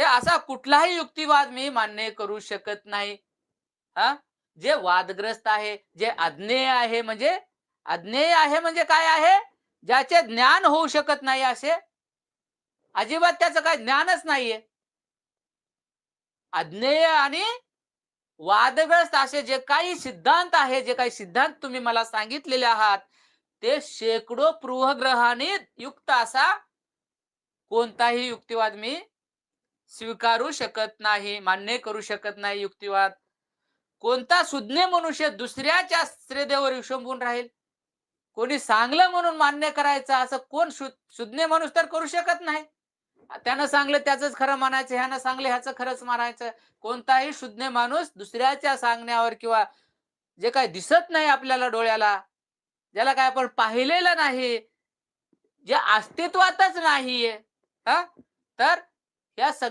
ते असा कुठलाही युक्तिवाद मी मान्य करू शकत नाही. हा? जे वादग्रस्त आहे जे अज्ञेय आहे म्हणजे अज्ञेय आहे म्हणजे काय आहे? ज्याचे ज्ञान होऊ शकत नाही असे. अजिबात त्याचं काय ज्ञानच नाहीये. अज्ञेय आणि वादग्रस्त असे जे काही सिद्धांत आहे जे काही सिद्धांत तुम्ही मला सांगितलेले आहात ते शेकडो पूर्वग्रहाने युक्त असा कोणताही युक्तिवाद मी स्वीकारू शकत नाही मान्य करू शकत नाही युक्तिवाद. कोणता सुज्ञ मनुष्य दुसऱ्याच्या श्रेदेवर विसंबून राहील? कोणी सांगलं म्हणून मान्य करायचं असं कोण सुज्ञ माणूस तर करू शकत नाही. त्यानं सांगलं त्याच खरं मानायचं ह्यानं सांगलं ह्याचं खरंच मानायचं. कोणताही शुद्ध माणूस दुसऱ्याच्या सांगण्यावर किंवा जे काही दिसत नाही आपल्याला डोळ्याला ज्याला काय आपण पाहिलेलं नाही जे अस्तित्वातच नाहीये हा? तर या सग